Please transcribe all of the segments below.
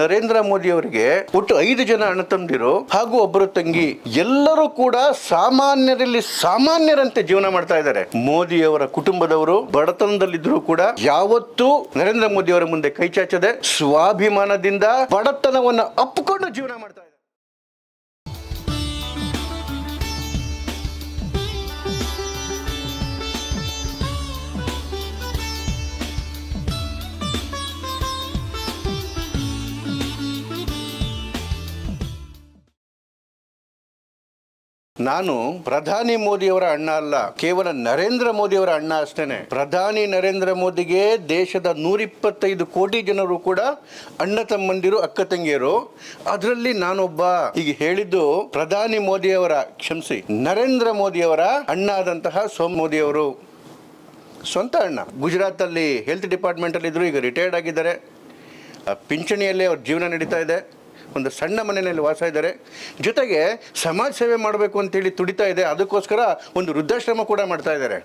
ನರೇಂದ್ರ ಮೋದಿ ಅವರಿಗೆ ಒಟ್ಟು ಐದು ಜನ ಅಣ್ಣ ತಂದಿರು ಹಾಗೂ ಒಬ್ಬರು ತಂಗಿ, ಎಲ್ಲರೂ ಕೂಡ ಸಾಮಾನ್ಯರಲ್ಲಿ ಸಾಮಾನ್ಯರಂತೆ ಜೀವನ ಮಾಡ್ತಾ ಇದ್ದಾರೆ. ಮೋದಿ ಅವರ ಕುಟುಂಬದವರು ಬಡತನದಲ್ಲಿದ್ರು ಕೂಡ ಯಾವತ್ತೂ ನರೇಂದ್ರ ಮೋದಿ ಅವರ ಮುಂದೆ ಕೈ ಚಾಚದೆ, ಸ್ವಾಭಿಮಾನದಿಂದ ಬಡತನವನ್ನು ಅಪ್ಪಿಕೊಂಡು ಜೀವನ ಮಾಡ್ತಾ ನಾನು ಪ್ರಧಾನಿ ಮೋದಿಯವರ ಅಣ್ಣ ಅಲ್ಲ, ಕೇವಲ ನರೇಂದ್ರ ಮೋದಿಯವರ ಅಣ್ಣ ಅಷ್ಟೇನೆ. ಪ್ರಧಾನಿ ನರೇಂದ್ರ ಮೋದಿಗೆ ದೇಶದ ನೂರಿಪ್ಪತ್ತೈದು ಕೋಟಿ ಜನರು ಕೂಡ ಅಣ್ಣ ತಮ್ಮಂದಿರು, ಅಕ್ಕ ತಂಗಿಯರು. ಅದರಲ್ಲಿ ನಾನೊಬ್ಬ ಈಗ ಹೇಳಿದ್ದು ಪ್ರಧಾನಿ ಮೋದಿಯವರ, ಕ್ಷಮಿಸಿ, ನರೇಂದ್ರ ಮೋದಿಯವರ ಅಣ್ಣ ಆದಂತಹ ಸೋಮ್ ಮೋದಿಯವರು. ಸ್ವಂತ ಅಣ್ಣ. ಗುಜರಾತಲ್ಲಿ ಹೆಲ್ತ್ ಡಿಪಾರ್ಟ್ಮೆಂಟಲ್ಲಿ ಇದ್ರು ಈಗ ರಿಟೈರ್ಡ್ ಆಗಿದ್ದಾರೆ. ಪಿಂಚಣಿಯಲ್ಲೇ ಅವ್ರ ಜೀವನ ನಡೀತಾ ಇದೆ. ಒಂದು ಸಣ್ಣ ಮನೆಯಲ್ಲಿ ವಾಸ ಇದ್ದಾರೆ. ಜೊತೆಗೆ ಸಮಾಜ ಸೇವೆ ಮಾಡಬೇಕು ಅಂತೇಳಿ ತುಡಿತಾ ಇದೆ. ಅದಕ್ಕೋಸ್ಕರ ಒಂದು ವೃದ್ಧಾಶ್ರಮ ಕೂಡ ಮಾಡ್ತಾ ಇದ್ದಾರೆ.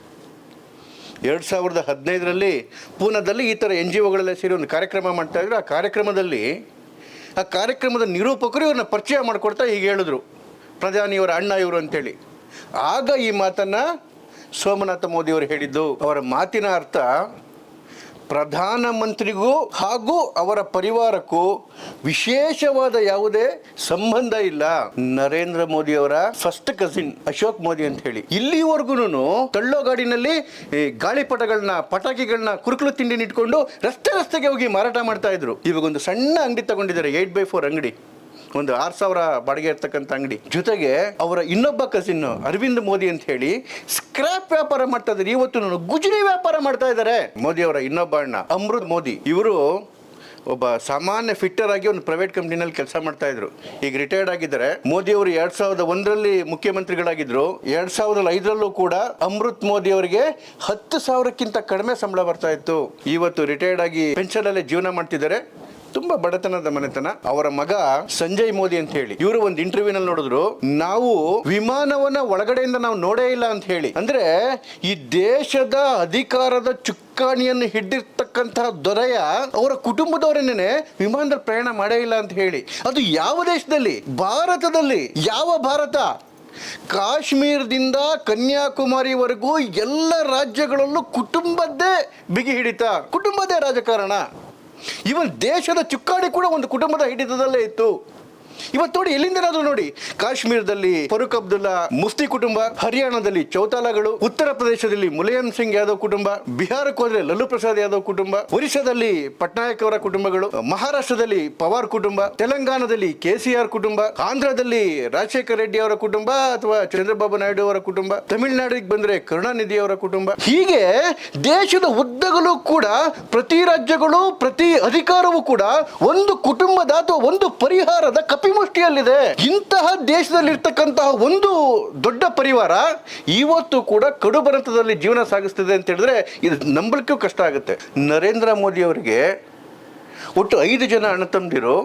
ಎರಡು ಸಾವಿರದ ಹದಿನೈದರಲ್ಲಿ ಪೂನಾದಲ್ಲಿ ಈ ಥರ ಎನ್ ಜಿ ಒಗಳೆಲ್ಲ ಸೇರಿ ಒಂದು ಕಾರ್ಯಕ್ರಮ ಮಾಡ್ತಾ ಇದ್ರು. ಆ ಕಾರ್ಯಕ್ರಮದಲ್ಲಿ, ಆ ಕಾರ್ಯಕ್ರಮದ ನಿರೂಪಕರು ಇವ್ರನ್ನ ಪರಿಚಯ ಮಾಡಿಕೊಡ್ತಾ ಹೀಗೆ ಹೇಳಿದ್ರು. ಪ್ರಧಾನಿಯವರ ಅಣ್ಣ ಇವರು ಅಂತೇಳಿ. ಆಗ ಈ ಮಾತನ್ನು ಸೋಮನಾಥ ಮೋದಿಯವರು ಹೇಳಿದ್ದು. ಅವರ ಮಾತಿನ ಅರ್ಥ ಪ್ರಧಾನಮಂತ್ರಿಗೂ ಹಾಗೂ ಅವರ ಪರಿವಾರಕ್ಕೂ ವಿಶೇಷವಾದ ಯಾವುದೇ ಸಂಬಂಧ ಇಲ್ಲ. ನರೇಂದ್ರ ಮೋದಿ ಅವರ ಫಸ್ಟ್ ಕಸಿನ್ ಅಶೋಕ್ ಮೋದಿ ಅಂತ ಹೇಳಿ. ಇಲ್ಲಿವರೆಗೂ ತಳ್ಳೋ ಗಾಡಿನಲ್ಲಿ ಗಾಳಿಪಟಗಳನ್ನ, ಪಟಾಕಿಗಳನ್ನ, ಕುರುಕಲು ತಿಂಡಿ ನಿಟ್ಕೊಂಡು ರಸ್ತೆ ರಸ್ತೆಗೆ ಹೋಗಿ ಮಾರಾಟ ಮಾಡ್ತಾ ಇದ್ರು. ಇವಾಗ ಒಂದು ಸಣ್ಣ ಅಂಗಡಿ ತಗೊಂಡಿದ್ದಾರೆ ಏಟ್ ಬೈ ಫೋರ್ ಅಂಗಡಿ. ಒಂದು ಆರು ಸಾವಿರ ಬಾಡಿಗೆ ಇರ್ತಕ್ಕಂಥ ಅಂಗಡಿ. ಜೊತೆಗೆ ಅವರ ಇನ್ನೊಬ್ಬ ಕಸಿನ್ ಅರವಿಂದ್ ಮೋದಿ ಅಂತ ಹೇಳಿ ಸ್ಕ್ರಾಪ್ ವ್ಯಾಪಾರ ಮಾಡ್ತಾ ಇದ್ದಾರೆ ಇವತ್ತು ಗುಜರಿ ವ್ಯಾಪಾರ ಮಾಡ್ತಾ ಇದ್ದಾರೆ. ಮೋದಿ ಅವರ ಇನ್ನೊಬ್ಬ ಅಣ್ಣ, ಅಮೃತ್ ಮೋದಿ. ಇವರು ಒಬ್ಬ ಸಾಮಾನ್ಯ ಫಿಟ್ಟರ್ ಆಗಿ ಒಂದು ಪ್ರೈವೇಟ್ ಕಂಪ್ನಿನಲ್ಲಿ ಕೆಲಸ ಮಾಡ್ತಾ ಇದ್ರು. ಈಗ ರಿಟೈರ್ಡ್ ಆಗಿದ್ದಾರೆ. ಮೋದಿ ಅವರು ಎರಡ್ ಸಾವಿರದ ಒಂದರಲ್ಲಿ ಮುಖ್ಯಮಂತ್ರಿಗಳಾಗಿದ್ರು. ಎರಡ್ ಸಾವಿರದ ಐದರಲ್ಲೂ ಕೂಡ ಅಮೃತ್ ಮೋದಿ ಅವರಿಗೆ ಹತ್ತು ಸಾವಿರಕ್ಕಿಂತ ಕಡಿಮೆ ಸಂಬಳ ಬರ್ತಾ ಇತ್ತು. ಇವತ್ತು ರಿಟೈರ್ಡ್ ಆಗಿ ಪೆನ್ಷನ್ ಅಲ್ಲೇ ಜೀವನ ಮಾಡ್ತಿದ್ದಾರೆ. ತುಂಬಾ ಬಡತನದ ಮನೆತನ. ಅವರ ಮಗ ಸಂಜಯ್ ಮೋದಿ ಅಂತ ಹೇಳಿ. ಇವರು ಒಂದು ಇಂಟರ್ವ್ಯೂನಲ್ಲಿ ನೋಡಿದ್ರು, ನಾವು ವಿಮಾನವನ್ನ ಒಳಗಡೆಯಿಂದ ನಾವು ನೋಡೇ ಇಲ್ಲ ಅಂತ ಹೇಳಿ. ಅಂದ್ರೆ ಈ ದೇಶದ ಅಧಿಕಾರದ ಚುಕ್ಕಾಣಿಯನ್ನು ಹಿಡ್ಡಿರ್ತಕ್ಕಂತಹ ದೊರೆಯ ಅವರ ಕುಟುಂಬದವರನ್ನೇ ವಿಮಾನದಲ್ಲಿ ಪ್ರಯಾಣ ಮಾಡೇ ಇಲ್ಲ ಅಂತ ಹೇಳಿ. ಅದು ಯಾವ ದೇಶದಲ್ಲಿ? ಭಾರತದಲ್ಲಿ. ಯಾವ ಭಾರತ? ಕಾಶ್ಮೀರದಿಂದ ಕನ್ಯಾಕುಮಾರಿವರೆಗೂ ಎಲ್ಲ ರಾಜ್ಯಗಳಲ್ಲೂ ಕುಟುಂಬದ್ದೇ ಬಿಗಿ ಹಿಡಿತ. ಕುಟುಂಬದೇ ರಾಜಕಾರಣ. ಇವನ್ ದೇಶದ ಚುಕ್ಕಾಣಿ ಕೂಡ ಒಂದು ಕುಟುಂಬದ ಹಿಡಿತದಲ್ಲೇ ಇತ್ತು. ಇವತ್ತು ನೋಡಿ, ಎಲ್ಲಿಂದನಾದ್ರೂ ನೋಡಿ, ಕಾಶ್ಮೀರದಲ್ಲಿ ಫರೂಕ್ ಅಬ್ದುಲ್ಲಾ ಮುಫ್ತಿ ಕುಟುಂಬ, ಹರಿಯಾಣದಲ್ಲಿ ಚೌತಾಲಗಳು, ಉತ್ತರ ಪ್ರದೇಶದಲ್ಲಿ ಮುಲಾಯಂ ಸಿಂಗ್ ಯಾದವ್ ಕುಟುಂಬ, ಬಿಹಾರಕ್ಕೆ ಹೋದ್ರೆ ಲಲ್ಲು ಪ್ರಸಾದ್ ಯಾದವ್ ಕುಟುಂಬ, ಒರಿಸ್ಸಾದಲ್ಲಿ ಪಟ್ನಾಯಕ್ ಅವರ ಕುಟುಂಬಗಳು, ಮಹಾರಾಷ್ಟ್ರದಲ್ಲಿ ಪವಾರ್ ಕುಟುಂಬ, ತೆಲಂಗಾಣದಲ್ಲಿ ಕೆಸಿಆರ್ ಕುಟುಂಬ, ಆಂಧ್ರದಲ್ಲಿ ರಾಜಶೇಖರ ರೆಡ್ಡಿ ಅವರ ಕುಟುಂಬ ಅಥವಾ ಚಂದ್ರಬಾಬು ನಾಯ್ಡು ಅವರ ಕುಟುಂಬ, ತಮಿಳುನಾಡಿಗೆ ಬಂದ್ರೆ ಕರುಣಾನಿಧಿ ಅವರ ಕುಟುಂಬ. ಹೀಗೆ ದೇಶದ ಉದ್ದಗಲೂ ಕೂಡ ಪ್ರತಿ ರಾಜ್ಯಗಳು, ಪ್ರತಿ ಅಧಿಕಾರವೂ ಕೂಡ ಒಂದು ಕುಟುಂಬದ ಅಥವಾ ಒಂದು ಪರಿಹಾರದ ಕಪಿಮುಷ್ಟಿಯಲ್ಲಿದೆ ಇಂತಹ ದೇಶದಲ್ಲಿರ್ತಕ್ಕಂತಹ ಒಂದು ದೊಡ್ಡ ಪರಿವಾರ ಇವತ್ತು ಕೂಡ ಕಡು ಬಡತನದಲ್ಲಿ ಜೀವನ ಸಾಗಿಸ್ತಿದೆ ಅಂತ ಹೇಳಿದ್ರೆ ಇದು ನಂಬಲಿಕ್ಕೂ ಕಷ್ಟ ಆಗುತ್ತೆ. ನರೇಂದ್ರ ಮೋದಿ ಅವರಿಗೆ ಒಟ್ಟು ಐದು ಜನ ಅಣ್ಣ ತಮ್ಮದಿರು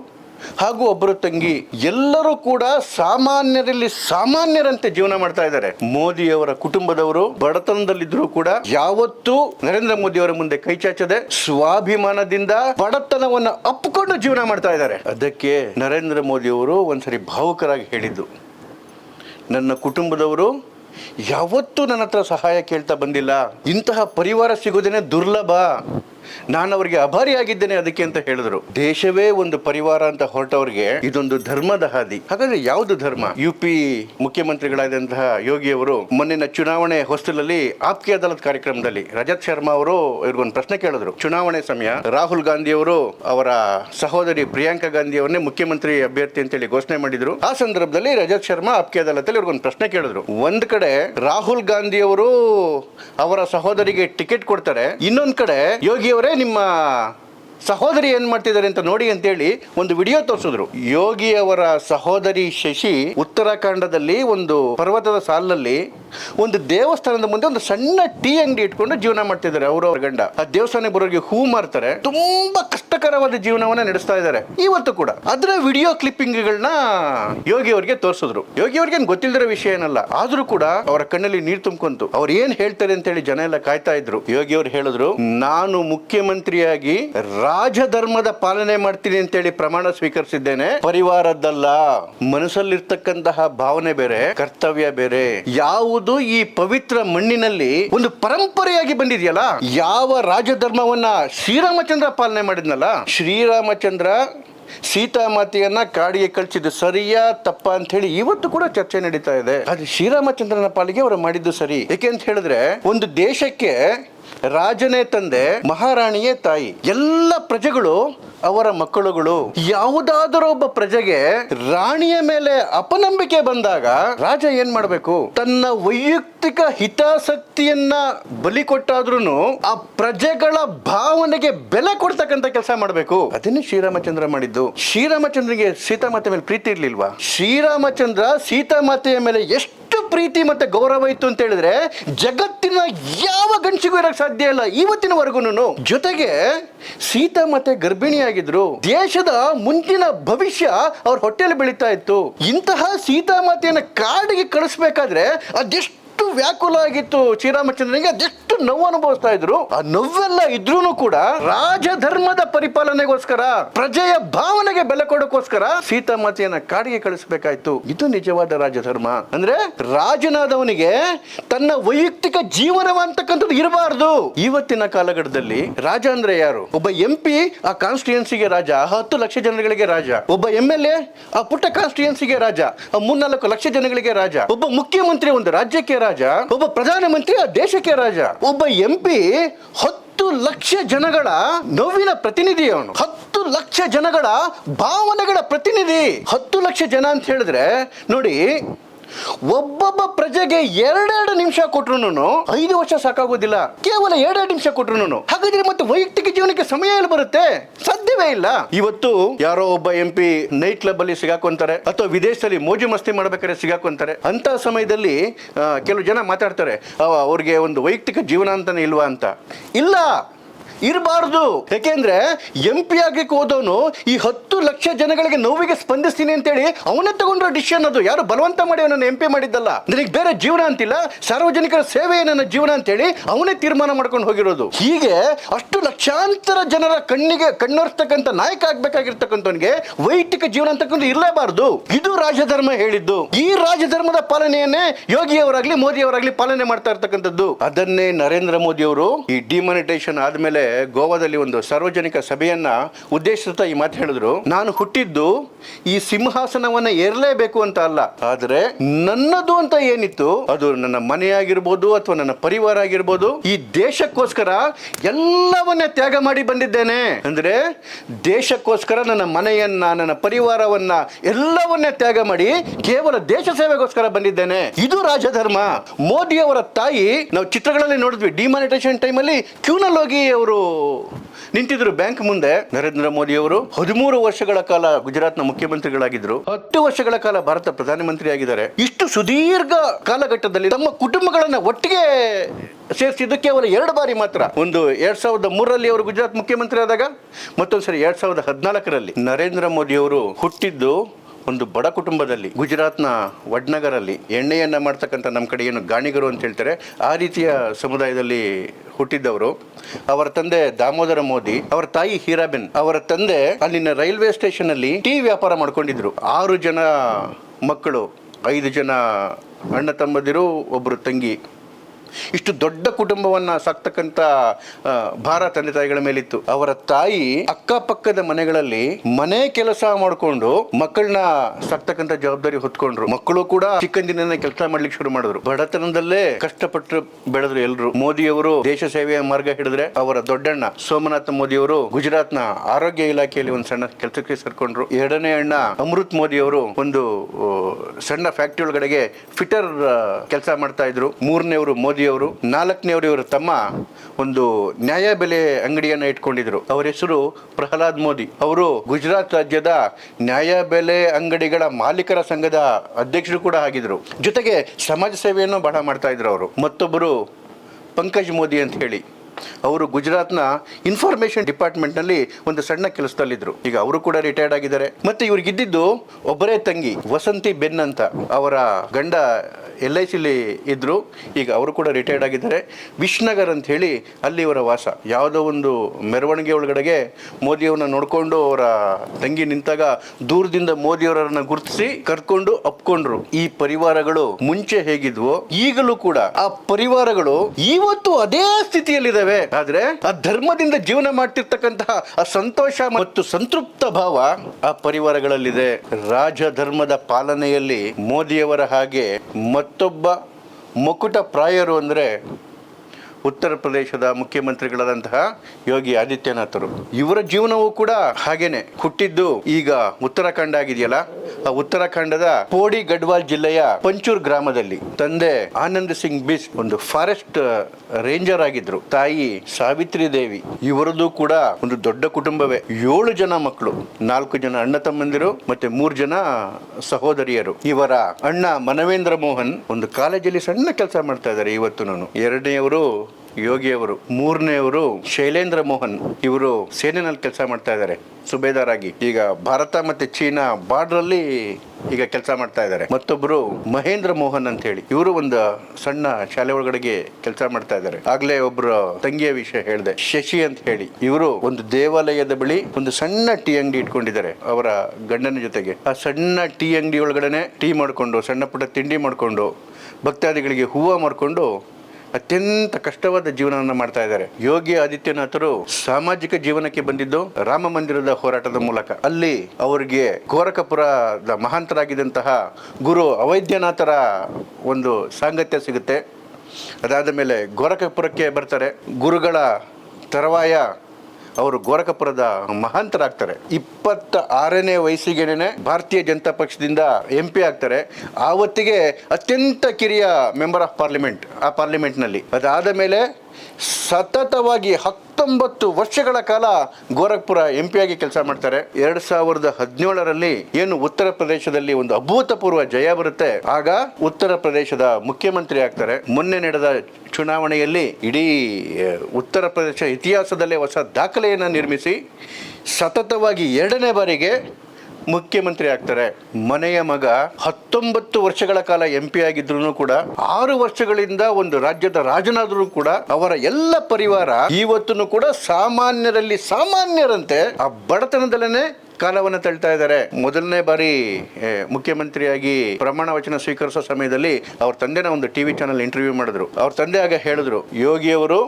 ಹಾಗೂ ಒಬ್ಬರು ತಂಗಿ, ಎಲ್ಲರೂ ಕೂಡ ಸಾಮಾನ್ಯರಲ್ಲಿ ಸಾಮಾನ್ಯರಂತೆ ಜೀವನ ಮಾಡ್ತಾ ಇದ್ದಾರೆ. ಮೋದಿಯವರ ಕುಟುಂಬದವರು, ಬಡತನದಲ್ಲಿದ್ದರೂ ಕೂಡ ಯಾವತ್ತೂ ನರೇಂದ್ರ ಮೋದಿ ಅವರ ಮುಂದೆ ಕೈ ಚಾಚದೆ, ಸ್ವಾಭಿಮಾನದಿಂದ ಬಡತನವನ್ನು ಅಪ್ಪಿಕೊಂಡು ಜೀವನ ಮಾಡ್ತಾ ಇದ್ದಾರೆ. ಅದಕ್ಕೆ ನರೇಂದ್ರ ಮೋದಿ ಅವರು ಒಂದ್ಸರಿ ಭಾವುಕರಾಗಿ ಹೇಳಿದ್ದು, ನನ್ನ ಕುಟುಂಬದವರು ಯಾವತ್ತೂ ನನ್ನ ಹತ್ರ ಸಹಾಯ ಕೇಳ್ತಾ ಬಂದಿಲ್ಲ. ಇಂತಹ ಪರಿವಾರ ಸಿಗೋದೇನೆ ದುರ್ಲಭ. ನಾನು ಅವರಿಗೆ ಅಭಾರಿಯಾಗಿದ್ದೇನೆ ಅದಕ್ಕೆ ಅಂತ ಹೇಳಿದ್ರು. ದೇಶವೇ ಒಂದು ಪರಿವಾರ ಅಂತ ಹೊರಟವರಿಗೆ ಇದೊಂದು ಧರ್ಮದ ಹಾದಿ. ಹಾಗಾದ್ರೆ ಯಾವುದು ಧರ್ಮ? ಯು ಪಿ ಮುಖ್ಯಮಂತ್ರಿಗಳಾದಂತಹ ಯೋಗಿ ಅವರು ಮೊನ್ನೆನ ಚುನಾವಣೆ ಹೊಸ್ತಿಲಲ್ಲಿ ಆಪ್ಕೆ ಅದಾಲತ್ ಕಾರ್ಯಕ್ರಮದಲ್ಲಿ ರಜತ್ ಶರ್ಮಾ ಅವರು ಇವ್ರಿಗೊಂದು ಪ್ರಶ್ನೆ ಕೇಳಿದ್ರು. ಚುನಾವಣೆ ಸಮಯ ರಾಹುಲ್ ಗಾಂಧಿ ಅವರು ಅವರ ಸಹೋದರಿ ಪ್ರಿಯಾಂಕಾ ಗಾಂಧಿ ಅವರನ್ನೇ ಮುಖ್ಯಮಂತ್ರಿ ಅಭ್ಯರ್ಥಿ ಅಂತೇಳಿ ಘೋಷಣೆ ಮಾಡಿದ್ರು. ಆ ಸಂದರ್ಭದಲ್ಲಿ ರಜತ್ ಶರ್ಮಾ ಆಪ್ಕೆ ಅದಾಲತಲ್ಲಿ ಇವ್ರಿಗೊಂದು ಪ್ರಶ್ನೆ ಕೇಳಿದ್ರು. ಒಂದ್ ಕಡೆ ರಾಹುಲ್ ಗಾಂಧಿ ಅವರು ಅವರ ಸಹೋದರಿಗೆ ಟಿಕೆಟ್ ಕೊಡ್ತಾರೆ, ಇನ್ನೊಂದ್ ಕಡೆ ಯೋಗಿ ಅವರೇ ನಿಮ್ಮ ಸಹೋದರಿ ಏನ್ ಮಾಡ್ತಿದ್ದಾರೆ ಅಂತ ನೋಡಿ ಅಂತೇಳಿ ಒಂದು ವಿಡಿಯೋ ತೋರಿಸಿದ್ರು. ಯೋಗಿ ಅವರ ಸಹೋದರಿ ಶಶಿ ಉತ್ತರಾಖಂಡದಲ್ಲಿ ಒಂದು ಪರ್ವತದ ಸಾಲಿನಲ್ಲಿ ಒಂದು ದೇವಸ್ಥಾನದ ಮುಂದೆ ಒಂದು ಸಣ್ಣ ಟೀ ಅಂಗಡಿ ಇಟ್ಕೊಂಡು ಜೀವನ ಮಾಡ್ತಿದ್ದಾರೆ ಅವರು ಅವ್ರ ಗಂಡ. ಆ ದೇವಸ್ಥಾನ ಬರೋರಿಗೆ ಹೂ ಮಾರ್ತಾರೆ. ತುಂಬಾ ಕಷ್ಟಕರವಾದ ಜೀವನವನ್ನ ನಡೆಸ್ತಾ ಇದ್ದಾರೆ. ಇವತ್ತು ಕೂಡ. ಅದರ ವಿಡಿಯೋ ಕ್ಲಿಪ್ಪಿಂಗ್ಗಳನ್ನ ಯೋಗಿ ಅವರಿಗೆ ತೋರಿಸಿದ್ರು. ಯೋಗಿ ಅವ್ರಿಗೆ ಏನ್ ಗೊತ್ತಿಲ್ಲದಿರೋ ವಿಷಯ ಏನಲ್ಲ. ಆದ್ರೂ ಕೂಡ ಅವರ ಕಣ್ಣಲ್ಲಿ ನೀರು ತುಂಬ್ಕೊಂತು. ಅವ್ರು ಏನ್ ಹೇಳ್ತಾರೆ ಅಂತ ಹೇಳಿ ಜನ ಎಲ್ಲ ಕಾಯ್ತಾ ಇದ್ರು. ಯೋಗಿ ಅವ್ರು ಹೇಳಿದ್ರು, ನಾನು ಮುಖ್ಯಮಂತ್ರಿಯಾಗಿ ರಾಜಧರ್ಮದ ಪಾಲನೆ ಮಾಡ್ತೀನಿ ಅಂತ ಹೇಳಿ ಪ್ರಮಾಣ ಸ್ವೀಕರಿಸಿದ್ದೇನೆ. ಪರಿವಾರದ್ದಲ್ಲ. ಮನಸ್ಸಲ್ಲಿರ್ತಕ್ಕಂತಹ ಭಾವನೆ ಬೇರೆ, ಕರ್ತವ್ಯ ಬೇರೆ. ಯಾವುದು ಈ ಪವಿತ್ರ ಮಣ್ಣಿನಲ್ಲಿ ಒಂದು ಪರಂಪರೆಯಾಗಿ ಬಂದಿದೆಯಲ್ಲ? ಯಾವ ರಾಜಧರ್ಮವನ್ನ ಶ್ರೀರಾಮಚಂದ್ರ ಪಾಲನೆ ಮಾಡಿದ್ನಲ್ಲ? ಶ್ರೀರಾಮಚಂದ್ರ ಸೀತಾಮಾತೆಯನ್ನ ಕಾಡಿಗೆ ಕಳಿಸಿದ್ದು ಸರಿಯಾ ತಪ್ಪ ಅಂತ ಹೇಳಿ ಇವತ್ತು ಕೂಡ ಚರ್ಚೆ ನಡೀತಾ ಇದೆ. ಅದು ಶ್ರೀರಾಮಚಂದ್ರನ ಪಾಲಿಗೆ ಅವರು ಮಾಡಿದ್ದು ಸರಿ. ಯಾಕೆ ಅಂತ ಹೇಳಿದ್ರೆ, ಒಂದು ದೇಶಕ್ಕೆ ರಾಜನೇ ತಂದೆ, ಮಹಾರಾಣಿಯೇ ತಾಯಿ, ಎಲ್ಲ ಪ್ರಜೆಗಳು ಅವರ ಮಕ್ಕಳುಗಳು. ಯಾವುದಾದರೂ ಒಬ್ಬ ಪ್ರಜೆಗೆ ರಾಣಿಯ ಮೇಲೆ ಅಪನಂಬಿಕೆ ಬಂದಾಗ ರಾಜ ಏನ್ ಮಾಡಬೇಕು? ತನ್ನ ವೈಯಕ್ತಿಕ ಹಿತಾಸಕ್ತಿಯನ್ನ ಬಲಿ ಕೊಟ್ಟಾದ್ರೂ ಆ ಪ್ರಜೆಗಳ ಭಾವನೆಗೆ ಬೆಲೆ ಕೊಡ್ತಕ್ಕಂತ ಕೆಲಸ ಮಾಡಬೇಕು. ಅದನ್ನೇ ಶ್ರೀರಾಮಚಂದ್ರ ಮಾಡಿದ್ದು. ಶ್ರೀರಾಮಚಂದ್ರಿಗೆ ಸೀತಾಮಾತೆ ಮೇಲೆ ಪ್ರೀತಿ ಇರ್ಲಿಲ್ವಾ? ಶ್ರೀರಾಮಚಂದ್ರ ಸೀತಾಮಾತೆಯ ಮೇಲೆ ಎಷ್ಟು ಪ್ರೀತಿ ಮತ್ತೆ ಗೌರವ ಇತ್ತು ಅಂತ ಹೇಳಿದ್ರೆ ಜಗತ್ತಿನ ಯಾವ ಗಂಟಿಗೂ ಇರಕ್ಕೆ ಸಾಧ್ಯ ಇಲ್ಲ ಇವತ್ತಿನವರೆಗೂ ಜೊತೆಗೆ ಸೀತಾ ಮತ್ತೆ ಗರ್ಭಿಣಿಯಾಗಿದ್ರು. ದೇಶದ ಮುಂದಿನ ಭವಿಷ್ಯ ಅವ್ರ ಹೊಟ್ಟೆಯಲ್ಲಿ ಬೆಳೀತಾ ಇತ್ತು. ಇಂತಹ ಸೀತಾ ಮಾತೆಯನ್ನು ಕಾಡಿಗೆ ಕಳಿಸ್ಬೇಕಾದ್ರೆ ಅದೆಷ್ಟು ವ್ಯಾಕುಲ ಆಗಿತ್ತು ಶ್ರೀರಾಮಚಂದ್ರನಿಗೆ, ಅದೆಷ್ಟು ನೋವು ಅನುಭವಿಸ್ತಾ ಇದ್ರು. ಆ ನೋವೆಲ್ಲ ಇದ್ರೂ ಕೂಡ ರಾಜಧರ್ಮದ ಪರಿಪಾಲನೆಗೋಸ್ಕರ, ಪ್ರಜೆಯ ಭಾವನೆಗೆ ಬೆಲೆ ಕೊಡೋಕೋಸ್ಕರ ಸೀತಾಮಾತೆಯನ್ನ ಕಾಡಿಗೆ ಕಳಿಸಬೇಕಾಯ್ತು. ಇದು ನಿಜವಾದ ರಾಜಧರ್ಮ. ಅಂದ್ರೆ ರಾಜನಾದವನಿಗೆ ತನ್ನ ವೈಯಕ್ತಿಕ ಜೀವನ ಅಂತಕ್ಕಂಥದ್ದು ಇರಬಾರ್ದು. ಇವತ್ತಿನ ಕಾಲಘಟ್ಟದಲ್ಲಿ ರಾಜ ಅಂದ್ರೆ ಯಾರು? ಒಬ್ಬ ಎಂ ಪಿ ಆ ಕಾನ್ಸ್ಟಿಟ್ಯೂನ್ಸಿಗೆ ರಾಜ, ಹತ್ತು ಲಕ್ಷ ಜನಗಳಿಗೆ ರಾಜ. ಒಬ್ಬ ಎಂ ಎಲ್ ಎ ಆ ಪುಟ್ಟ ಕಾನ್ಸ್ಟಿಟ್ಯೂನ್ಸಿಗೆ ರಾಜ, ಆ ಮೂರ್ನಾಲ್ಕು ಲಕ್ಷ ಜನಗಳಿಗೆ ರಾಜ. ಒಬ್ಬ ಮುಖ್ಯಮಂತ್ರಿ ಒಂದು ರಾಜ್ಯಕ್ಕೆ ರಾಜ. ಒಬ್ಬ ಪ್ರಧಾನಮಂತ್ರಿ ಆ ದೇಶಕ್ಕೆ ರಾಜ. ಒಬ್ಬ ಎಂ ಪಿ ಹತ್ತು ಲಕ್ಷ ಜನಗಳ ನೋವಿನ ಪ್ರತಿನಿಧಿ ಅವನು. ಹತ್ತು ಲಕ್ಷ ಜನಗಳ ಭಾವನೆಗಳ ಪ್ರತಿನಿಧಿ. ಹತ್ತು ಲಕ್ಷ ಜನ ಅಂತ ಹೇಳಿದ್ರೆ ನೋಡಿ ಒಬ್ಬೊಬ್ಬ ಪ್ರಜೆಗೆ ಎರಡೆರಡು ನಿಮಿಷ ಕೊಟ್ರು ಐದು ವರ್ಷ ಸಾಕಾಗೋದಿಲ್ಲ. ಕೇವಲ ಎರಡೆರಡು ನಿಮಿಷ ಕೊಟ್ರು ಹಾಗಾದ್ರೆ ಮತ್ತೆ ವೈಯಕ್ತಿಕ ಜೀವನಕ್ಕೆ ಸಮಯ ಎಲ್ಲಿ ಬರುತ್ತೆ? ಸಾಧ್ಯವೇ ಇಲ್ಲ. ಇವತ್ತು ಯಾರೋ ಒಬ್ಬ ಎಂ ಪಿ ನೈಟ್ ಕ್ಲಬ್ ಅಲ್ಲಿ ಸಿಗಾಕೊಂತಾರೆ. ಅಥವಾ ವಿದೇಶದಲ್ಲಿ ಮೋಜು ಮಸ್ತಿ ಮಾಡ್ಬೇಕಾದ್ರೆ ಸಿಗಾಕೊಂತಾರೆ. ಅಂತ ಸಮಯದಲ್ಲಿ ಕೆಲವು ಜನ ಮಾತಾಡ್ತಾರೆ. ಅವರಿಗೆ ಒಂದು ವೈಯಕ್ತಿಕ ಜೀವನ ಅಂತಾನೆ ಇಲ್ವಾ ಅಂತ. ಇಲ್ಲ. ಇರಬಾರ್ದು. ಯಾಕೆಂದ್ರೆ ಎಂ ಪಿ ಆಗಿ ಹೋದವನು ಈ ಹತ್ತು ಲಕ್ಷ ಜನಗಳಿಗೆ ನೋವಿಗೆ ಸ್ಪಂದಿಸ್ತೀನಿ ಅಂತೇಳಿ ಅವನೇ ತಗೊಂಡ್ರ ಡಿಸಿಷನ್ ಅದು. ಯಾರು ಬಲವಂತ ಮಾಡಿ ಅವನನ್ನು ಎಂ ಪಿ ಮಾಡಿದ್ದಲ್ಲ. ನನಗೆ ಬೇರೆ ಜೀವನ ಅಂತಿಲ್ಲ, ಸಾರ್ವಜನಿಕರ ಸೇವೆ ನನ್ನ ಜೀವನ ಅಂತೇಳಿ ಅವನೇ ತೀರ್ಮಾನ ಮಾಡ್ಕೊಂಡು ಹೋಗಿರೋದು. ಹೀಗೆ ಅಷ್ಟು ಲಕ್ಷಾಂತರ ಜನರ ಕಣ್ಣಿಗೆ ಕಣ್ಣೊರೆಸ್ತಕ್ಕಂಥ ನಾಯಕ ಆಗ್ಬೇಕಾಗಿರ್ತಕ್ಕಂಥವನಿಗೆ ವೈಯಕ್ತಿಕ ಜೀವನ ಅಂತಕ್ಕಂಥ ಇರಲೇಬಾರದು. ಇದು ರಾಜಧರ್ಮ ಹೇಳಿದ್ದು. ಈ ರಾಜಧರ್ಮದ ಪಾಲನೆಯನ್ನೇ ಯೋಗಿಯವರಾಗ್ಲಿ ಮೋದಿ ಅವರಾಗ್ಲಿ ಪಾಲನೆ ಮಾಡ್ತಾ ಇರ್ತಕ್ಕಂಥದ್ದು. ಅದನ್ನೇ ನರೇಂದ್ರ ಮೋದಿ ಅವರು ಈ ಡಿಮಾನಿಟೇಷನ್ ಆದ್ಮೇಲೆ ಗೋವಾದಲ್ಲಿ ಒಂದು ಸಾರ್ವಜನಿಕ ಸಭೆಯನ್ನ ಉದ್ದೇಶಿಸುತ್ತಾ ಈ ಮಾತು ಹೇಳಿದ್ರು. ನಾನು ಹುಟ್ಟಿದ್ದು ಈ ಸಿಂಹಾಸನವನ್ನ ಏರಲೇಬೇಕು ಅಂತ ಅಲ್ಲ. ಆದ್ರೆ ನನ್ನದು ಅಂತ ಏನಿತ್ತು, ಅದು ನನ್ನ ಮನೆಯಾಗಿರ್ಬೋದು ಅಥವಾ ನನ್ನ ಪರಿವಾರ ಆಗಿರ್ಬೋದು, ಈ ದೇಶಕ್ಕೋಸ್ಕರ ಎಲ್ಲವನ್ನ ತ್ಯಾಗ ಮಾಡಿ ಬಂದಿದ್ದೇನೆ. ಅಂದ್ರೆ ದೇಶಕ್ಕೋಸ್ಕರ ನನ್ನ ಮನೆಯನ್ನ, ನನ್ನ ಪರಿವಾರವನ್ನ ಎಲ್ಲವನ್ನೇ ತ್ಯಾಗ ಮಾಡಿ ಕೇವಲ ದೇಶ ಸೇವೆಗೋಸ್ಕರ ಬಂದಿದ್ದೇನೆ. ಇದು ರಾಜಧರ್ಮ. ಮೋದಿ ಅವರ ತಾಯಿ, ನಾವು ಚಿತ್ರಗಳಲ್ಲಿ ನೋಡಿದ್ವಿ ಡಿಮಾನಿಟೇಷನ್ ಟೈಮಲ್ಲಿ ಕ್ಯೂನಲ್ಲಿ ಹೋಗಿ ಅವರು ನಿಂತಿದ್ರು ಬ್ಯಾಂಕ್ ಮುಂದೆ ನರೇಂದ್ರ ಮೋದಿ ಅವರು. ಹದಿಮೂರು ವರ್ಷಗಳ ಕಾಲ ಗುಜರಾತ್ನ ಮುಖ್ಯಮಂತ್ರಿಗಳಾಗಿದ್ರು. ಹತ್ತು ವರ್ಷಗಳ ಕಾಲ ಭಾರತ ಪ್ರಧಾನಮಂತ್ರಿ ಆಗಿದ್ದಾರೆ ಇಷ್ಟು ಸುದೀರ್ಘ ಕಾಲಘಟ್ಟದಲ್ಲಿ ತಮ್ಮ ಕುಟುಂಬಗಳನ್ನ ಒಟ್ಟಿಗೆ ಸೇರಿಸಿದ್ದು ಕೇವಲ ಎರಡು ಬಾರಿ ಮಾತ್ರ. ಒಂದು ಎರಡ್ ಸಾವಿರದ ಮೂರರಲ್ಲಿ ಅವರು ಗುಜರಾತ್ ಮುಖ್ಯಮಂತ್ರಿ ಆದಾಗ ಮತ್ತೊಂದ್ಸರಿ ಎರಡ್ ಸಾವಿರದ ಹದಿನಾಲ್ಕರಲ್ಲಿ ನರೇಂದ್ರ ಮೋದಿ ಅವರು ಹುಟ್ಟಿದ್ದು ಒಂದು ಬಡ ಕುಟುಂಬದಲ್ಲಿ, ಗುಜರಾತ್ನ ವಡ್ನಗರಲ್ಲಿ ಎಣ್ಣೆಯನ್ನು ಮಾಡ್ತಕ್ಕಂಥ ನಮ್ಮ ಕಡೆ ಏನು ಗಾಣಿಗರು ಅಂತ ಹೇಳ್ತಾರೆ, ಆ ರೀತಿಯ ಸಮುದಾಯದಲ್ಲಿ ಹುಟ್ಟಿದ್ದವರು. ಅವರ ತಂದೆ ದಾಮೋದರ ಮೋದಿ, ಅವರ ತಾಯಿ ಹೀರಾಬೆನ್, ಅವರ ತಂದೆ ಅಲ್ಲಿನ ರೈಲ್ವೆ ಸ್ಟೇಷನ್ ಅಲ್ಲಿ ಟೀ ವ್ಯಾಪಾರ ಮಾಡ್ಕೊಂಡಿದ್ರು. ಆರು ಜನ ಮಕ್ಕಳು, ಐದು ಜನ ಅಣ್ಣ ತಮ್ಮದಿರು ಒಬ್ಬರು ತಂಗಿ. ಇಷ್ಟು ದೊಡ್ಡ ಕುಟುಂಬವನ್ನ ಸಾಕ್ತಕ್ಕಂತ ಆ, ಭಾರ ತಂದೆ ತಾಯಿಗಳ ಮೇಲಿತ್ತು. ಅವರ ತಾಯಿ ಅಕ್ಕಪಕ್ಕದ ಮನೆಗಳಲ್ಲಿ ಮನೆ ಕೆಲಸ ಮಾಡಿಕೊಂಡು ಮಕ್ಕಳನ್ನ ಸಾಕ್ತಕ್ಕಂತ ಜವಾಬ್ದಾರಿ ಹೊತ್ಕೊಂಡ್ರು. ಮಕ್ಕಳು ಕೂಡ ಚಿಕ್ಕಂದಿನ ಕೆಲಸ ಮಾಡ್ಲಿಕ್ಕೆ ಶುರು ಮಾಡಿದ್ರು. ಬಡತನದಲ್ಲೇ ಕಷ್ಟಪಟ್ಟು ಬೆಳೆದ್ರು ಎಲ್ರು. ಮೋದಿಯವರು ದೇಶ ಸೇವೆಯ ಮಾರ್ಗ ಹಿಡಿದ್ರೆ ಅವರ ದೊಡ್ಡಣ್ಣ ಸೋಮನಾಥ ಮೋದಿಯವರು ಗುಜರಾತ್ನ ಆರೋಗ್ಯ ಇಲಾಖೆಯಲ್ಲಿ ಒಂದು ಸಣ್ಣ ಕೆಲಸಕ್ಕೆ ಸೇರ್ಕೊಂಡ್ರು. ಎರಡನೇ ಅಣ್ಣ ಅಮೃತ್ ಮೋದಿ ಅವರು ಒಂದು ಸಣ್ಣ ಫ್ಯಾಕ್ಟ್ರಿ ಒಳಗಡೆಗೆ ಫಿಟರ್ ಕೆಲಸ ಮಾಡ್ತಾ ಇದ್ರು. ಮೂರನೇವರು ಮೋದಿ ಮೋದಿ ಅವರು ನಾಲ್ಕನೇವರು ಇವರು ತಮ್ಮ ಒಂದು ನ್ಯಾಯಬೆಲೆ ಅಂಗಡಿಯನ್ನು ಇಟ್ಕೊಂಡಿದ್ರು. ಅವರ ಹೆಸರು ಪ್ರಹ್ಲಾದ್ ಮೋದಿ. ಅವರು ಗುಜರಾತ್ ರಾಜ್ಯದ ನ್ಯಾಯಬೆಲೆ ಅಂಗಡಿಗಳ ಮಾಲೀಕರ ಸಂಘದ ಅಧ್ಯಕ್ಷರು ಕೂಡ ಆಗಿದ್ರು. ಜೊತೆಗೆ ಸಮಾಜ ಸೇವೆಯನ್ನು ಬಹಳ ಮಾಡ್ತಾ ಇದ್ರು ಅವರು. ಮತ್ತೊಬ್ಬರು ಪಂಕಜ್ ಮೋದಿ ಅಂತ ಹೇಳಿ. ಅವರು ಗುಜರಾತ್ನ ಇನ್ಫಾರ್ಮೇಷನ್ ಡಿಪಾರ್ಟ್ಮೆಂಟ್ನಲ್ಲಿ ಒಂದು ಸಣ್ಣ ಕೆಲಸದಲ್ಲಿದ್ದರು. ಈಗ ಅವರು ಕೂಡ ರಿಟೈರ್ಡ್ ಆಗಿದ್ದಾರೆ. ಮತ್ತೆ ಇವ್ರಿಗಿದ್ದಿದ್ದು ಒಬ್ಬರೇ ತಂಗಿ, ವಸಂತಿ ಬೆನ್ ಅಂತ ಅವರ ಗಂಡ ಎಲ್ ಐ ಸಿಲಿ ಇದ್ದರು ಈಗ ಅವರು ಕೂಡ ರಿಟೈರ್ಡ್ ಆಗಿದ್ದಾರೆ. ವಿಶ್ನಗರ್ ಅಂತ ಹೇಳಿ ಅಲ್ಲಿ ಇವರ ವಾಸ. ಯಾವುದೋ ಒಂದು ಮೆರವಣಿಗೆ ಒಳಗಡೆಗೆ ಮೋದಿಯವ್ರನ್ನ ನೋಡಿಕೊಂಡು ಅವರ ತಂಗಿ ನಿಂತಾಗ ದೂರದಿಂದ ಮೋದಿಯವರನ್ನ ಗುರುತಿಸಿ ಕರ್ಕೊಂಡು ಅಪ್ಕೊಂಡ್ರು ಈ ಪರಿವಾರಗಳು ಮುಂಚೆ ಹೇಗಿದ್ವೋ ಈಗಲೂ ಕೂಡ ಆ ಪರಿವಾರಗಳು ಇವತ್ತು ಅದೇ ಸ್ಥಿತಿಯಲ್ಲಿದ್ದಾವೆ. ಆದ್ರೆ ಆ ಧರ್ಮದಿಂದ ಜೀವನ ಮಾಡ್ತಿರ್ತಕ್ಕಂತಹ ಆ ಸಂತೋಷ ಮತ್ತು ಸಂತೃಪ್ತ ಭಾವ ಆ ಪರಿವಾರಗಳಲ್ಲಿದೆ. ರಾಜಧರ್ಮದ ಪಾಲನೆಯಲ್ಲಿ ಮೋದಿಯವರ ಹಾಗೆ ಮತ್ತೊಬ್ಬ ಮುಕುಟ ಪ್ರಾಯರು ಅಂದ್ರೆ ಉತ್ತರ ಪ್ರದೇಶದ ಮುಖ್ಯಮಂತ್ರಿಗಳಾದಂತಹ ಯೋಗಿ ಆದಿತ್ಯನಾಥರು. ಇವರ ಜೀವನವೂ ಕೂಡ ಹಾಗೇನೆ. ಹುಟ್ಟಿದ್ದು ಈಗ ಉತ್ತರಾಖಂಡ ಆಗಿದೆಯಲ್ಲ? ಆ ಉತ್ತರಾಖಂಡದ ಪೋಡಿ ಗಡ್ವಾಲ್ ಜಿಲ್ಲೆಯ ಪಂಚೂರ್ ಗ್ರಾಮದಲ್ಲಿ. ತಂದೆ ಆನಂದ್ ಸಿಂಗ್ ಬಿಸ್ ಒಂದು ಫಾರೆಸ್ಟ್ ರೇಂಜರ್ ಆಗಿದ್ರು. ತಾಯಿ ಸಾವಿತ್ರಿ ದೇವಿ. ಇವರದು ಕೂಡ ಒಂದು ದೊಡ್ಡ ಕುಟುಂಬವೇ. ಏಳು ಜನ ಮಕ್ಕಳು. ನಾಲ್ಕು ಜನ ಅಣ್ಣ ತಮ್ಮಂದಿರು ಮತ್ತೆ ಮೂರು ಜನ ಸಹೋದರಿಯರು. ಇವರ ಅಣ್ಣ ಮನವೇಂದ್ರ ಮೋಹನ್ ಒಂದು ಕಾಲೇಜಲ್ಲಿ ಸಣ್ಣ ಕೆಲಸ ಮಾಡ್ತಾ ಇದ್ದಾರೆ ಇವತ್ತು ಎರಡನೆಯವರು ಯೋಗಿಯವರು, ಮೂರನೆಯವರು ಶೈಲೇಂದ್ರ ಮೋಹನ್. ಇವರು ಸೇನೆನಲ್ಲಿ ಕೆಲಸ ಮಾಡ್ತಾ ಇದ್ದಾರೆ, ಸುಬೇದಾರಾಗಿ. ಈಗ ಭಾರತ ಮತ್ತೆ ಚೀನಾ ಬಾರ್ಡರ್ ಅಲ್ಲಿ ಈಗ ಕೆಲಸ ಮಾಡ್ತಾ ಇದ್ದಾರೆ. ಮತ್ತೊಬ್ಬರು ಮಹೇಂದ್ರ ಮೋಹನ್ ಅಂತ ಹೇಳಿ ಇವರು ಒಂದು ಸಣ್ಣ ಶಾಲೆ ಒಳಗಡೆಗೆ ಕೆಲಸ ಮಾಡ್ತಾ ಇದ್ದಾರೆ. ಆಗ್ಲೇ ಒಬ್ರು ತಂಗಿಯ ವಿಷಯ ಹೇಳಿದೆ, ಶಶಿ ಅಂತ ಹೇಳಿ ಇವರು ಒಂದು ದೇವಾಲಯದ ಬಳಿ ಒಂದು ಸಣ್ಣ ಟೀ ಅಂಗಡಿ ಇಟ್ಕೊಂಡಿದ್ದಾರೆ ಅವರ ಗಂಡನ ಜೊತೆಗೆ. ಆ ಸಣ್ಣ ಟೀ ಅಂಗಡಿ ಒಳಗಡೆನೆ ಟೀ ಮಾಡ್ಕೊಂಡು, ಸಣ್ಣ ಪುಟ್ಟ ತಿಂಡಿ ಮಾಡ್ಕೊಂಡು, ಭಕ್ತಾದಿಗಳಿಗೆ ಹೂವು ಮಾರ್ಕೊಂಡು ಅತ್ಯಂತ ಕಷ್ಟವಾದ ಜೀವನವನ್ನು ಮಾಡ್ತಾ ಇದ್ದಾರೆ. ಯೋಗಿ ಆದಿತ್ಯನಾಥರು ಸಾಮಾಜಿಕ ಜೀವನಕ್ಕೆ ಬಂದಿದ್ದು ರಾಮ ಮಂದಿರದ ಹೋರಾಟದ ಮೂಲಕ. ಅಲ್ಲಿ ಅವರಿಗೆ ಗೋರಖಪುರದ ಮಹಾಂತರಾಗಿದ್ದಂತಹ ಗುರು ಅವೈದ್ಯನಾಥರ ಒಂದು ಸಾಂಗತ್ಯ ಸಿಗುತ್ತೆ. ಅದಾದ ಮೇಲೆ ಗೋರಖಪುರಕ್ಕೆ ಬರ್ತಾರೆ. ಗುರುಗಳ ತರವಾಯ ಅವರು ಗೋರಖಪುರದ ಮಹಾಂತರಾಗ್ತಾರೆ. ಇಪ್ಪತ್ತ ಆರನೇ ವಯಸ್ಸಿಗೆನೆ ಭಾರತೀಯ ಜನತಾ ಪಕ್ಷದಿಂದ ಎಂ ಪಿ ಆಗ್ತಾರೆ. ಆವತ್ತಿಗೆ ಅತ್ಯಂತ ಕಿರಿಯ ಮೆಂಬರ್ ಆಫ್ ಪಾರ್ಲಿಮೆಂಟ್, ಆ ಪಾರ್ಲಿಮೆಂಟ್ನಲ್ಲಿ. ಅದಾದ ಮೇಲೆ ಸತತವಾಗಿ ಹತ್ತೊಂಬತ್ತು ವರ್ಷಗಳ ಕಾಲ ಗೋರಖ್ಪುರ ಎಂ ಆಗಿ ಕೆಲಸ ಮಾಡ್ತಾರೆ. ಎರಡ್ ಸಾವಿರದ ಹದಿನೇಳರಲ್ಲಿ ಏನು ಉತ್ತರ ಪ್ರದೇಶದಲ್ಲಿ ಒಂದು ಅಭೂತಪೂರ್ವ ಜಯ ಬರುತ್ತೆ, ಆಗ ಉತ್ತರ ಪ್ರದೇಶದ ಮುಖ್ಯಮಂತ್ರಿ ಆಗ್ತಾರೆ. ಮೊನ್ನೆ ನಡೆದ ಚುನಾವಣೆಯಲ್ಲಿ ಇಡೀ ಉತ್ತರ ಪ್ರದೇಶ ಇತಿಹಾಸದಲ್ಲೇ ಹೊಸ ದಾಖಲೆಯನ್ನು ನಿರ್ಮಿಸಿ, ಸತತವಾಗಿ ಎರಡನೇ ಬಾರಿಗೆ ಮುಖ್ಯಮಂತ್ರಿ ಆಗ್ತಾರೆ. ಮನೆಯ ಮಗ ಹತ್ತೊಂಬತ್ತು ವರ್ಷಗಳ ಕಾಲ ಎಂ ಪಿ ಆಗಿದ್ರು ಕೂಡ, ಆರು ವರ್ಷಗಳಿಂದ ಒಂದು ರಾಜ್ಯದ ರಾಜನಾದರೂ ಕೂಡ ಅವರ ಎಲ್ಲ ಪರಿವಾರ ಇವತ್ತು ಕೂಡ ಸಾಮಾನ್ಯರಲ್ಲಿ ಸಾಮಾನ್ಯರಂತೆ ಆ ಬಡತನದಲ್ಲೇ ಕಾಲವನ್ನು ತಳ್ತಾ ಇದ್ದಾರೆ. ಮೊದಲನೇ ಬಾರಿ ಮುಖ್ಯಮಂತ್ರಿಯಾಗಿ ಪ್ರಮಾಣ ವಚನ ಸ್ವೀಕರಿಸೋ ಸಮಯದಲ್ಲಿ ಅವ್ರ ತಂದೆನ ಒಂದು ಟಿವಿ ಚಾನಲ್ ಇಂಟರ್ವ್ಯೂ ಮಾಡಿದ್ರು. ಅವ್ರ ತಂದೆ ಆಗ ಹೇಳಿದ್ರು, ಯೋಗಿಯವರು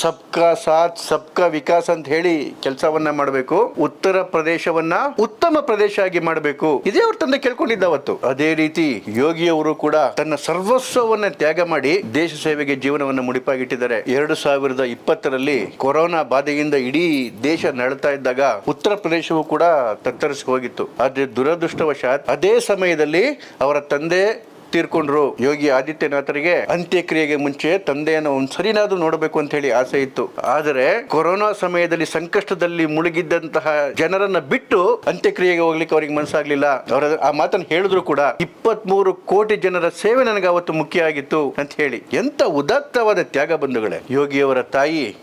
ಸಬ್ಕಾ ಸಾಥ್, ಸಬ್ಕಾ ವಿಕಾಸ್ ಅಂತ ಹೇಳಿ ಕೆಲಸವನ್ನ ಮಾಡಬೇಕು. ಉತ್ತರ ಪ್ರದೇಶವನ್ನ ಉತ್ತಮ ಪ್ರದೇಶ ಆಗಿ ಮಾಡಬೇಕು. ಇದೇ ಅವ್ರ ತಂದೆ ಕೇಳ್ಕೊಂಡಿದ್ದ ಅವತ್ತು. ಅದೇ ರೀತಿ ಯೋಗಿಯವರು ಕೂಡ ತನ್ನ ಸರ್ವಸ್ವವನ್ನ ತ್ಯಾಗ ಮಾಡಿ ದೇಶ ಸೇವೆಗೆ ಜೀವನವನ್ನು ಮುಡಿಪಾಗಿಟ್ಟಿದ್ದಾರೆ. ಎರಡು ಸಾವಿರದ ಇಪ್ಪತ್ತರಲ್ಲಿ ಕೊರೋನಾ ಬಾಧೆಯಿಂದ ಇಡೀ ದೇಶ ನಡತಾ ಇದ್ದಾಗ ಉತ್ತರ ಪ್ರದೇಶವು ಕೂಡ ತತ್ತರಿಸಿ ಹೋಗಿತ್ತು. ಆದ್ರೆ ದುರದೃಷ್ಟವಶಾತ್ ಅದೇ ಸಮಯದಲ್ಲಿ ಅವರ ತಂದೆ ತೀರ್ಕೊಂಡ್ರು. ಯೋಗಿ ಆದಿತ್ಯನಾಥರಿಗೆ ಅಂತ್ಯಕ್ರಿಯೆಗೆ ಮುಂಚೆ ತಂದೆಯನ್ನು ಒಂದ್ ಸರಿನಾದ್ರೂ ನೋಡಬೇಕು ಅಂತ ಹೇಳಿ ಆಸೆ ಇತ್ತು. ಆದರೆ ಕೊರೋನಾ ಸಮಯದಲ್ಲಿ ಸಂಕಷ್ಟದಲ್ಲಿ ಮುಳುಗಿದ್ದಂತಹ ಜನರನ್ನ ಬಿಟ್ಟು ಅಂತ್ಯಕ್ರಿಯೆಗೆ ಹೋಗ್ಲಿಕ್ಕೆ ಅವ್ರಿಗೆ ಮನಸ್ಸಾಗ್ಲಿಲ್ಲ. ಅವರ ಆ ಮಾತನ್ನು ಹೇಳಿದ್ರು ಕೂಡ ಇಪ್ಪತ್ಮೂರು ಕೋಟಿ ಜನರ ಸೇವೆ ನನಗೆ ಅವತ್ತು ಮುಖ್ಯ ಆಗಿತ್ತು ಅಂತ ಹೇಳಿ. ಎಂತ ಉದಾತ್ತವಾದ ತ್ಯಾಗ ಬಂಧುಗಳೇ. ಯೋಗಿಯವರ ತಾಯಿ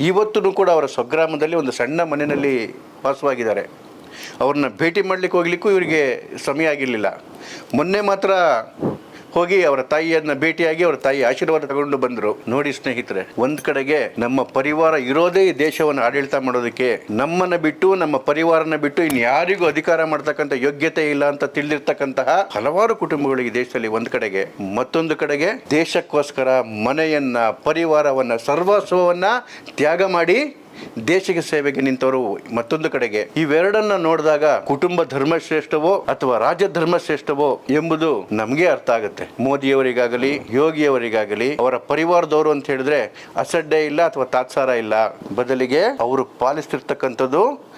ಇವತ್ತೂ ಕೂಡ ಅವರ ಸ್ವಗ್ರಾಮದಲ್ಲಿ ಒಂದು ಸಣ್ಣ ಮನೆಯಲ್ಲಿ ವಾಸವಾಗಿದ್ದಾರೆ. ಅವ್ರನ್ನ ಭೇಟಿ ಮಾಡಲಿಕ್ಕೆ ಹೋಗ್ಲಿಕ್ಕೂ ಇವರಿಗೆ ಸಮಯ ಆಗಿರಲಿಲ್ಲ. ಮೊನ್ನೆ ಮಾತ್ರ ಹೋಗಿ ಅವರ ತಾಯಿಯನ್ನ ಭೇಟಿಯಾಗಿ ಅವರ ತಾಯಿ ಆಶೀರ್ವಾದ ತಗೊಂಡು ಬಂದರು. ನೋಡಿ ಸ್ನೇಹಿತರೆ, ಒಂದ್ ಕಡೆಗೆ ನಮ್ಮ ಪರಿವಾರ ಇರೋದೇ ಈ ದೇಶವನ್ನು ಆಡಳಿತ ಮಾಡೋದಕ್ಕೆ. ನಮ್ಮನ್ನ ಬಿಟ್ಟು, ನಮ್ಮ ಪರಿವಾರನ ಬಿಟ್ಟು ಇನ್ಯಾರಿಗೂ ಅಧಿಕಾರ ಮಾಡ್ತಕ್ಕಂಥ ಯೋಗ್ಯತೆ ಇಲ್ಲ ಅಂತ ತಿಳಿದಿರ್ತಕ್ಕಂತಹ ಹಲವಾರು ಕುಟುಂಬಗಳು ಈ ದೇಶದಲ್ಲಿ ಒಂದ್ ಕಡೆಗೆ. ಮತ್ತೊಂದು ಕಡೆಗೆ ದೇಶಕ್ಕೋಸ್ಕರ ಮನೆಯನ್ನ, ಪರಿವಾರವನ್ನ, ಸರ್ವಸ್ವವನ್ನ ತ್ಯಾಗ ಮಾಡಿ ದೇಶಕ್ಕೆ ಸೇವೆಗೆ ನಿಂತವರು ಮತ್ತೊಂದು ಕಡೆಗೆ. ಇವೆರಡನ್ನ ನೋಡಿದಾಗ ಕುಟುಂಬ ಧರ್ಮ ಶ್ರೇಷ್ಠವೋ ಅಥವಾ ರಾಜ್ಯ ಧರ್ಮ ಶ್ರೇಷ್ಠವೋ ಎಂಬುದು ನಮಗೆ ಅರ್ಥ ಆಗುತ್ತೆ. ಮೋದಿಯವರಿಗಾಗಲಿ, ಯೋಗಿಯವರಿಗಾಗಲಿ, ಅವರ ಪರಿವಾರದವರು ಅಂತ ಹೇಳಿದ್ರೆ ಅಸಡ್ಡೆ ಇಲ್ಲ ಅಥವಾ ತಾತ್ಸಾರ ಇಲ್ಲ. ಬದಲಿಗೆ ಅವರು ಪಾಲಿಸ್ತಿರ್ತಕ್ಕಂಥದ್ದು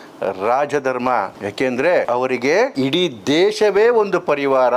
ರಾಜಧರ್ಮ. ಯಾಕೆಂದ್ರೆ ಅವರಿಗೆ ಇಡೀ ದೇಶವೇ ಒಂದು ಪರಿವಾರ.